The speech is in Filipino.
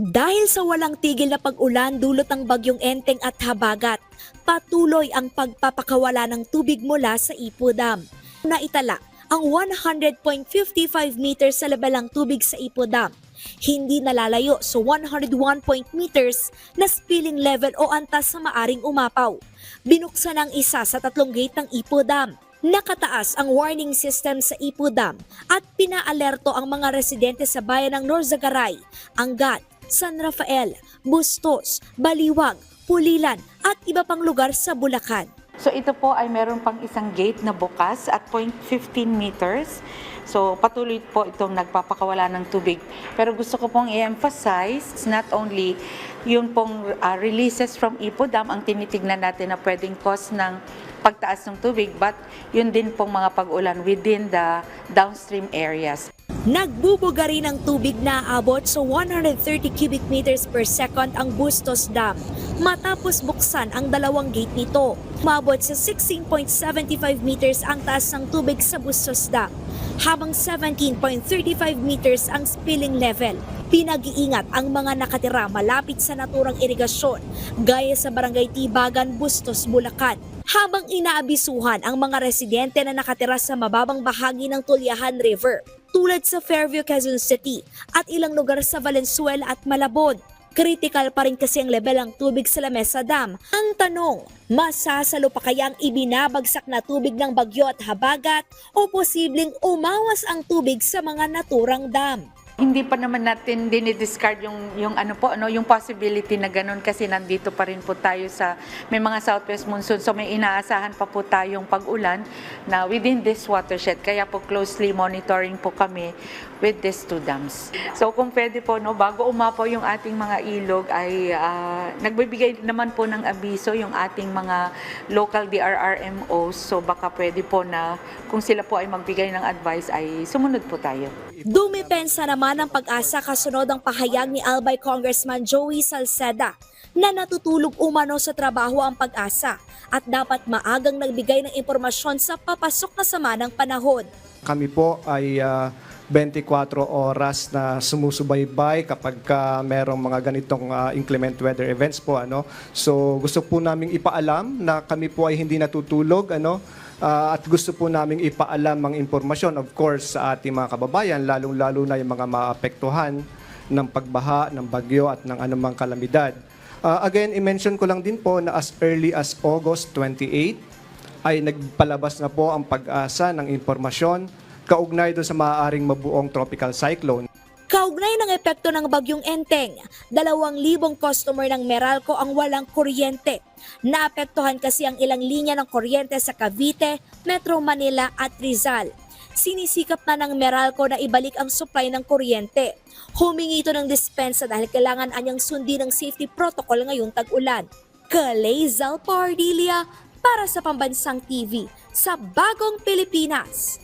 Dahil sa walang tigil na pag-ulan dulot ng bagyong Enteng at Habagat, patuloy ang pagpapakawala ng tubig mula sa Ipo Dam. Naitala ang 100.55 meters sa level ng tubig sa Ipo Dam. Hindi nalalayo sa 101 point meters na spilling level o antas sa maaring umapaw. Binuksan ang isa sa tatlong gate ng Ipo Dam. Nakataas ang warning system sa Ipo Dam at pinaalerto ang mga residente sa bayan ng Norzagaray, Angat, San Rafael, Bustos, Baliwag, Pulilan at iba pang lugar sa Bulacan. So ito po ay meron pang isang gate na bukas at 0.15 meters. So patuloy po itong nagpapakawala ng tubig. Pero gusto ko pong i-emphasize, not only yun pong uh, releases from Ipo Dam ang tinitignan natin na pwedeng cause ng pagtaas ng tubig, but yun din pong mga pag-ulan within the downstream areas. Nagbubuga rin ng tubig na aabot sa 130 cubic meters per second ang Bustos Dam matapos buksan ang dalawang gate nito. Maabot sa 16.75 meters ang taas ng tubig sa Bustos Dam habang 17.35 meters ang spilling level. Pinag-iingat ang mga nakatira malapit sa naturang irigasyon gaya sa Barangay Tibagan, Bustos, Bulacan habang inaabisuhan ang mga residente na nakatira sa mababang bahagi ng Tulyahan River tulad sa Fairview, Quezon City at ilang lugar sa Valenzuela at Malabon. Critical pa rin kasi ang level ng tubig sa Lamesa Dam. Ang tanong, masasalo pa kaya ang ibinabagsak na tubig ng bagyo at habagat o posibleng umawas ang tubig sa mga naturang dam? Hindi pa naman natin dinidiscard yung, yung ano po, ano, yung possibility na ganun kasi nandito pa rin po tayo sa may mga southwest monsoon so may inaasahan pa po tayong pag-ulan na within this watershed kaya po closely monitoring po kami with these two dams. So kung pwede po no bago umapaw yung ating mga ilog ay ah, nagbibigay naman po ng abiso yung ating mga local DRRMOs so baka pwede po na kung sila po ay magbigay ng advice ay sumunod po tayo. Dumipensa naman ang pag-asa kasunod ang pahayag ni Albay Congressman Joey Salceda na natutulog umano sa trabaho ang pag-asa at dapat maagang nagbigay ng impormasyon sa papasok na sama ng panahon. Kami po ay ah, 24 oras na sumusubaybay kapag ka merong mga ganitong ah, inclement weather events po ano. So gusto po naming ipaalam na kami po ay hindi natutulog ano. Ah, at gusto po naming ipaalam ang impormasyon of course sa ating mga kababayan lalong-lalo na yung mga maapektuhan ng pagbaha, ng bagyo at ng anumang kalamidad. Ah, again, i-mention ko lang din po na as early as August 28 ay nagpalabas na po ang pag-asa ng impormasyon kaugnay doon sa maaaring mabuong tropical cyclone. Kaugnay ng epekto ng bagyong Enteng, dalawang libong customer ng Meralco ang walang kuryente. Naapektuhan kasi ang ilang linya ng kuryente sa Cavite, Metro Manila at Rizal. Sinisikap na ng Meralco na ibalik ang supply ng kuryente. Humingi ito ng dispensa dahil kailangan anyang sundin ng safety protocol ngayong tag-ulan. Kalezal Pardilia para sa Pambansang TV sa Bagong Pilipinas.